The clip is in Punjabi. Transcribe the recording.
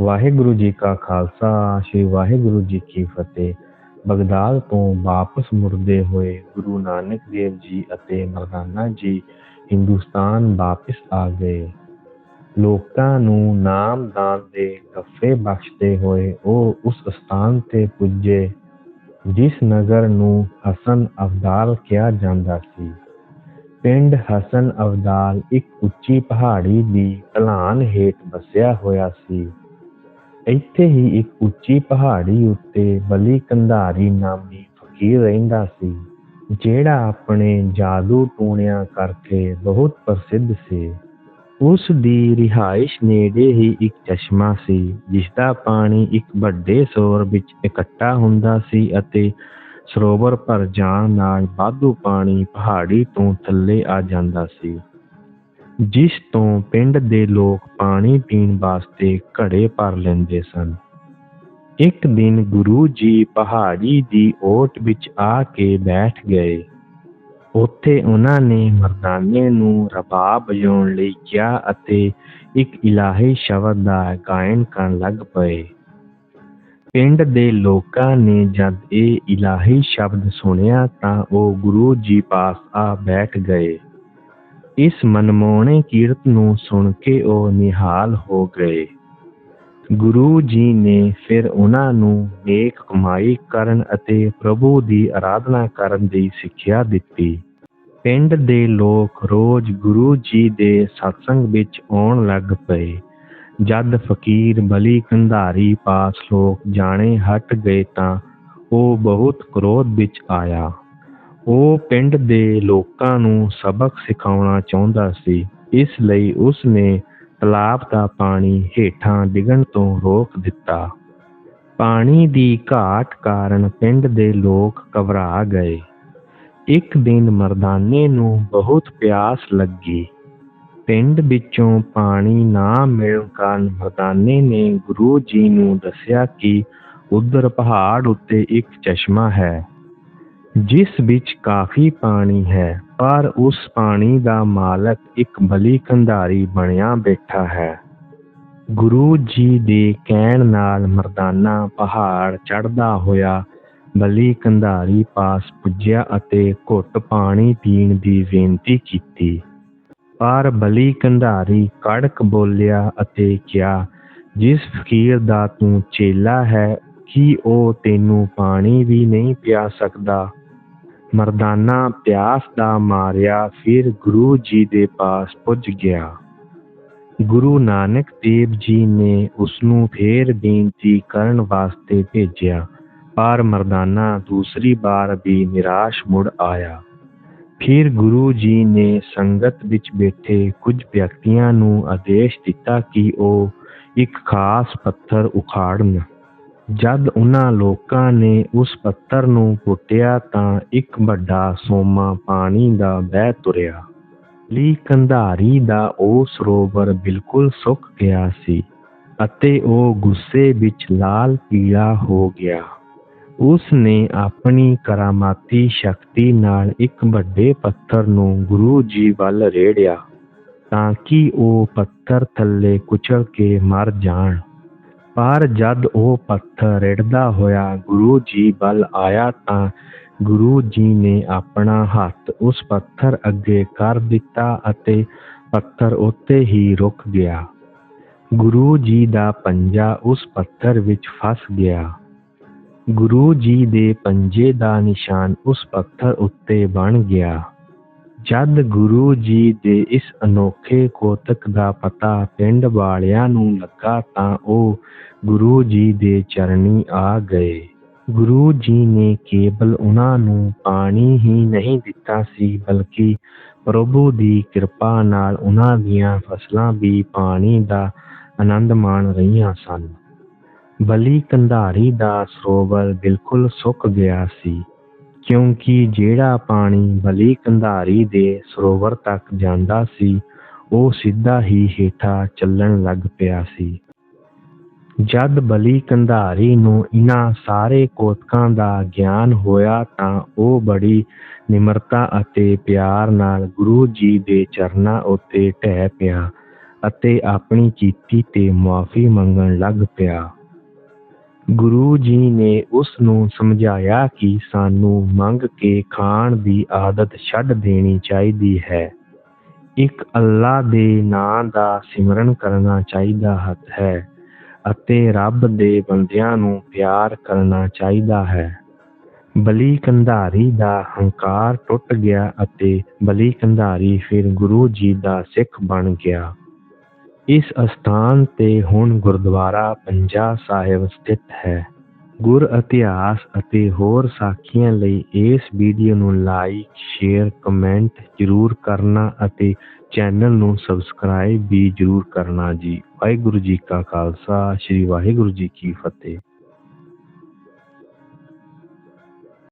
ਵਾਹਿਗੁਰੂ ਜੀ ਕਾ ਖਾਲਸਾ, ਸ੍ਰੀ ਵਾਹਿਗੁਰੂ ਜੀ ਕੀ ਫਤਿਹ। ਬਗਦਾਦ ਤੋਂ ਵਾਪਸ ਮੁੜਦੇ ਹੋਏ ਗੁਰੂ ਨਾਨਕ ਦੇਵ ਜੀ ਅਤੇ ਮਰਦਾਨਾ ਜੀ ਹਿੰਦੁਸਤਾਨ ਵਾਪਸ ਆ ਗਏ। ਲੋਕਾਂ ਨੂੰ ਨਾਮਦਾਨ ਦੇ ਗੱਫੇ ਬਖਸ਼ਦੇ ਹੋਏ ਉਹ ਉਸ ਸਥਾਨ ਤੇ ਪੁੱਜੇ, ਜਿਸ ਨਗਰ ਨੂੰ ਹਸਨ ਅਬਦਾਲ ਕਿਹਾ ਜਾਂਦਾ ਸੀ। ਪਿੰਡ ਹਸਨ ਅਬਦਾਲ ਇੱਕ ਉੱਚੀ ਪਹਾੜੀ ਦੀ ਢਲਾਨ ਹੇਠ ਵਸਿਆ ਹੋਇਆ ਸੀ। ਇੱਥੇ ਹੀ ਇੱਕ ਉੱਚੀ ਪਹਾੜੀ ਉੱਤੇ ਬਲੀ ਕੰਧਾਰੀ ਨਾਮੀ ਫਕੀਰ ਰਹਿੰਦਾ ਸੀ, ਜਿਹੜਾ ਆਪਣੇ ਜਾਦੂ ਟੂਣਿਆਂ ਕਰਕੇ ਬਹੁਤ ਪ੍ਰਸਿੱਧ ਸੀ। ਉਸ ਦੀ ਰਿਹਾਇਸ਼ ਨੇੜੇ ਹੀ ਇੱਕ ਚਸ਼ਮਾ ਸੀ ਜਿਸ ਦਾ ਪਾਣੀ ਇੱਕ ਵੱਡੇ ਸਰੋਵਰ ਵਿੱਚ ਇਕੱਠਾ ਹੁੰਦਾ ਸੀ ਅਤੇ ਸਰੋਵਰ ਭਰ ਜਾਣ ਨਾਲ ਵਾਧੂ ਪਾਣੀ ਪਹਾੜੀ ਤੋਂ ਥੱਲੇ ਆ ਜਾਂਦਾ ਸੀ। ਜਿਸ ਤੋਂ ਪਿੰਡ ਦੇ ਲੋਕ ਪਾਣੀ ਪੀਣ ਵਾਸਤੇ ਘੜੇ ਭਰ ਲੈਂਦੇ ਸਨ। ਇੱਕ ਦਿਨ ਗੁਰੂ ਜੀ ਪਹਾੜੀ ਦੀ ਓਟ ਵਿੱਚ ਆ ਕੇ ਬੈਠ ਗਏ। ਉੱਥੇ ਉਹਨਾਂ ਨੇ ਮਰਦਾਨੇ ਨੂੰ ਰਬਾਬ ਵਜਾਉਣ ਲਈ ਕਿਹਾ ਅਤੇ ਇੱਕ ਇਲਾਹੀ ਸ਼ਬਦ ਦਾ ਗਾਇਨ ਕਰਨ ਲੱਗ ਪਏ। ਪਿੰਡ ਦੇ ਲੋਕਾਂ ਨੇ ਜਦ ਇਹ ਇਲਾਹੀ ਸ਼ਬਦ ਸੁਣਿਆ ਤਾਂ ਉਹ ਗੁਰੂ ਜੀ ਪਾਸ ਆ ਬੈਠ ਗਏ। ਇਸ ਮਨਮੋਹਣੇ ਕੀਰਤ ਨੂੰ ਸੁਣ ਕੇ ਉਹ ਨਿਹਾਲ ਹੋ ਗਏ। ਗੁਰੂ ਜੀ ਨੇ ਫਿਰ ਉਹਨਾਂ ਨੂੰ ਨੇਕ ਕਮਾਈ ਕਰਨ ਅਤੇ ਪ੍ਰਭੂ ਦੀ ਆਰਾਧਨਾ ਕਰਨ ਦੀ ਸਿੱਖਿਆ ਦਿੱਤੀ। ਪਿੰਡ ਦੇ ਲੋਕ ਰੋਜ਼ ਗੁਰੂ ਜੀ ਦੇ ਸਤਸੰਗ ਵਿੱਚ ਆਉਣ ਲੱਗ ਪਏ। ਜਦ ਫਕੀਰ ਬਲੀ ਕੰਧਾਰੀ ਪਾਸ ਲੋਕ ਜਾਣੇ ਹਟ ਗਏ ਤਾਂ ਉਹ ਬਹੁਤ ਕ੍ਰੋਧ ਵਿੱਚ ਆਇਆ। ਉਹ ਪਿੰਡ ਦੇ ਲੋਕਾਂ ਨੂੰ ਸਬਕ ਸਿਖਾਉਣਾ ਚਾਹੁੰਦਾ ਸੀ, ਇਸ ਲਈ ਉਸ ਨੇ ਤਲਾਬ ਦਾ ਪਾਣੀ ਹੇਠਾਂ ਡਿੱਗਣ ਤੋਂ ਰੋਕ ਦਿੱਤਾ। ਪਾਣੀ ਦੀ ਘਾਟ ਕਾਰਨ ਪਿੰਡ ਦੇ ਲੋਕ ਘਬਰਾ ਗਏ। ਇੱਕ ਦਿਨ ਮਰਦਾਨੇ ਨੂੰ ਬਹੁਤ ਪਿਆਸ ਲੱਗੀ। ਪਿੰਡ ਵਿੱਚੋਂ ਪਾਣੀ ਨਾ ਮਿਲਣ ਕਾਰਨ ਮਰਦਾਨੇ ਨੇ ਗੁਰੂ ਜੀ ਨੂੰ ਦੱਸਿਆ ਕਿ ਉਧਰ ਪਹਾੜ ਉੱਤੇ ਇੱਕ ਚਸ਼ਮਾ ਹੈ। ਜਿਸ ਵਿੱਚ ਕਾਫੀ ਪਾਣੀ ਹੈ, ਪਰ ਉਸ ਪਾਣੀ ਦਾ ਮਾਲਕ ਇੱਕ ਬਲੀ ਕੰਧਾਰੀ ਬਣਿਆ ਬੈਠਾ ਹੈ। ਗੁਰੂ ਜੀ ਦੇ ਕਹਿਣ ਨਾਲ ਮਰਦਾਨਾ ਪਹਾੜ ਚੜ੍ਹਦਾ ਹੋਇਆ ਬਲੀ ਕੰਧਾਰੀ ਪਾਸ ਪੁੱਜਿਆ ਅਤੇ ਘੁੱਟ ਪਾਣੀ ਪੀਣ ਦੀ ਬੇਨਤੀ ਕੀਤੀ। ਪਰ ਬਲੀ ਕੰਧਾਰੀ ਕੜਕ ਬੋਲਿਆ ਅਤੇ ਕਿਹਾ, ਜਿਸ ਫਕੀਰ ਦਾ ਤੂੰ ਚੇਲਾ ਹੈ, ਕੀ ਉਹ ਤੈਨੂੰ ਪਾਣੀ ਵੀ ਨਹੀਂ ਪਿਆ ਸਕਦਾ? ਮਰਦਾਨਾ ਪਿਆਸ ਦਾ ਮਾਰਿਆ, ਫਿਰ ਗੁਰੂ ਜੀ ਦੇ ਪਾਸ ਪੁੱਜ ਗਿਆ। ਗੁਰੂ ਨਾਨਕ ਦੇਵ ਜੀ ਨੇ ਉਸ ਨੂੰ ਫੇਰ ਬੇਨਤੀ ਕਰਨ ਵਾਸਤੇ ਭੇਜਿਆ, ਪਰ ਮਰਦਾਨਾ ਦੂਸਰੀ ਵਾਰ ਵੀ ਨਿਰਾਸ਼ ਮੁੜ ਆਇਆ। ਫਿਰ ਗੁਰੂ ਜੀ ਨੇ ਸੰਗਤ ਵਿੱਚ ਬੈਠੇ ਕੁਝ ਵਿਅਕਤੀਆਂ ਨੂੰ ਆਦੇਸ਼ ਦਿੱਤਾ ਕਿ ਉਹ ਇੱਕ ਖਾਸ ਪੱਥਰ ਉਖਾੜਨ। ਜਦ ਉਹਨਾਂ ਲੋਕਾਂ ਨੇ ਉਸ ਪੱਥਰ ਨੂੰ ਪੁੱਟਿਆ ਤਾਂ ਇੱਕ ਵੱਡਾ ਸੋਮਾ ਪਾਣੀ ਦਾ ਵਹਿ ਤੁਰਿਆ। ਲੀ ਕੰਧਾਰੀ ਦਾ ਉਹ ਸਰੋਵਰ ਬਿਲਕੁਲ ਸੁੱਕ ਗਿਆ ਸੀ ਅਤੇ ਉਹ ਗੁੱਸੇ ਵਿੱਚ ਲਾਲ ਪੀਲਾ ਹੋ ਗਿਆ। ਉਸ ਨੇ ਆਪਣੀ ਕਰਾਮਾਤੀ ਸ਼ਕਤੀ ਨਾਲ ਇੱਕ ਵੱਡੇ ਪੱਥਰ ਨੂੰ ਗੁਰੂ ਜੀ ਵੱਲ ਰੇੜਿਆ ਤਾਂ ਕਿ ਉਹ ਪੱਥਰ ਥੱਲੇ ਕੁਚਲ ਕੇ ਮਰ ਜਾਣ। ਪਰ ਜਦ ਉਹ ਪੱਥਰ ਰਿੜਦਾ ਹੋਇਆ ਗੁਰੂ ਜੀ ਵੱਲ ਆਇਆ ਤਾਂ ਗੁਰੂ ਜੀ ਨੇ ਆਪਣਾ ਹੱਥ ਉਸ ਪੱਥਰ ਅੱਗੇ ਕਰ ਦਿੱਤਾ ਅਤੇ ਪੱਥਰ ਉੱਤੇ ਹੀ ਰੁਕ ਗਿਆ। ਗੁਰੂ ਜੀ ਦਾ ਪੰਜਾ ਉਸ ਪੱਥਰ ਵਿੱਚ ਫਸ ਗਿਆ। ਗੁਰੂ ਜੀ ਦੇ ਪੰਜੇ ਦਾ ਨਿਸ਼ਾਨ ਉਸ ਪੱਥਰ ਉੱਤੇ ਬਣ ਗਿਆ। ਜਦ ਗੁਰੂ ਜੀ ਦੇ ਇਸ ਅਨੋਖੇ ਕੋਤਕ ਦਾ ਪਤਾ ਪਿੰਡ ਵਾਲਿਆਂ ਨੂੰ ਲੱਗਾ ਤਾਂ ਉਹ ਗੁਰੂ ਜੀ ਦੇ ਚਰਨੀ ਆ ਗਏ। ਗੁਰੂ ਜੀ ਨੇ ਕੇਵਲ ਉਹਨਾਂ ਨੂੰ ਪਾਣੀ ਹੀ ਨਹੀਂ ਦਿੱਤਾ ਸੀ, ਬਲਕਿ ਪ੍ਰਭੂ ਦੀ ਕਿਰਪਾ ਨਾਲ ਉਹਨਾਂ ਦੀਆਂ ਫਸਲਾਂ ਵੀ ਪਾਣੀ ਦਾ ਆਨੰਦ ਮਾਣ ਰਹੀਆਂ ਸਨ। ਬਲੀ ਕੰਧਾਰੀ ਦਾ ਸਰੋਵਰ ਬਿਲਕੁਲ ਸੁੱਕ ਗਿਆ ਸੀ। ਕਿਉਂਕਿ ਜਿਹੜਾ ਪਾਣੀ ਬਲੀ ਕੰਧਾਰੀ ਦੇ ਸਰੋਵਰ ਤੱਕ ਜਾਂਦਾ ਸੀ, ਉਹ ਸਿੱਧਾ ਹੀ ਹੇਠਾਂ ਚੱਲਣ ਲੱਗ ਪਿਆ ਸੀ। ਜਦ ਬਲੀ ਕੰਧਾਰੀ ਨੂੰ ਇਹਨਾਂ ਸਾਰੇ ਕੋਤਕਾਂ ਦਾ ਗਿਆਨ ਹੋਇਆ ਤਾਂ ਉਹ ਬੜੀ ਨਿਮਰਤਾ ਅਤੇ ਪਿਆਰ ਨਾਲ ਗੁਰੂ ਜੀ ਦੇ ਚਰਨਾਂ ਉੱਤੇ ਢਹਿ ਪਿਆ ਅਤੇ ਆਪਣੀ ਕੀਤੀ ਤੇ ਮੁਆਫ਼ੀ ਮੰਗਣ ਲੱਗ ਪਿਆ। ਗੁਰੂ ਜੀ ਨੇ ਉਸ ਨੂੰ ਸਮਝਾਇਆ ਕਿ ਸਾਨੂੰ ਮੰਗ ਕੇ ਖਾਣ ਦੀ ਆਦਤ ਛੱਡ ਦੇਣੀ ਚਾਹੀਦੀ ਹੈ। ਇੱਕ ਅੱਲਾ ਦੇ ਨਾਂ ਦਾ ਸਿਮਰਨ ਕਰਨਾ ਚਾਹੀਦਾ ਹੈ ਅਤੇ ਰੱਬ ਦੇ ਬੰਦਿਆਂ ਨੂੰ ਪਿਆਰ ਕਰਨਾ ਚਾਹੀਦਾ ਹੈ। ਬਲੀ ਕੰਧਾਰੀ ਦਾ ਹੰਕਾਰ ਟੁੱਟ ਗਿਆ ਅਤੇ ਬਲੀ ਕੰਧਾਰੀ ਫਿਰ ਗੁਰੂ ਜੀ ਦਾ ਸਿੱਖ ਬਣ ਗਿਆ। ਇਸ ਅਸਥਾਨ ਤੇ ਹੁਣ ਗੁਰਦੁਆਰਾ ਪੰਜਾ ਸਾਹਿਬ ਸਥਿਤ ਹੈ। ਗੁਰ ਇਤਿਹਾਸ ਅਤੇ ਹੋਰ ਸਾਖੀਆਂ ਲਈ ਇਸ ਵੀਡੀਓ ਨੂੰ ਲਾਈਕ ਸ਼ੇਅਰ ਕਮੈਂਟ ਜ਼ਰੂਰ ਕਰਨਾ ਅਤੇ ਚੈਨਲ ਨੂੰ ਸਬਸਕ੍ਰਾਈਬ ਵੀ ਜ਼ਰੂਰ ਕਰਨਾ ਜੀ। ਵਾਹਿਗੁਰੂ ਜੀ ਕਾ ਖਾਲਸਾ, ਸ੍ਰੀ ਵਾਹਿਗੁਰੂ ਜੀ ਕੀ ਫਤਿਹ।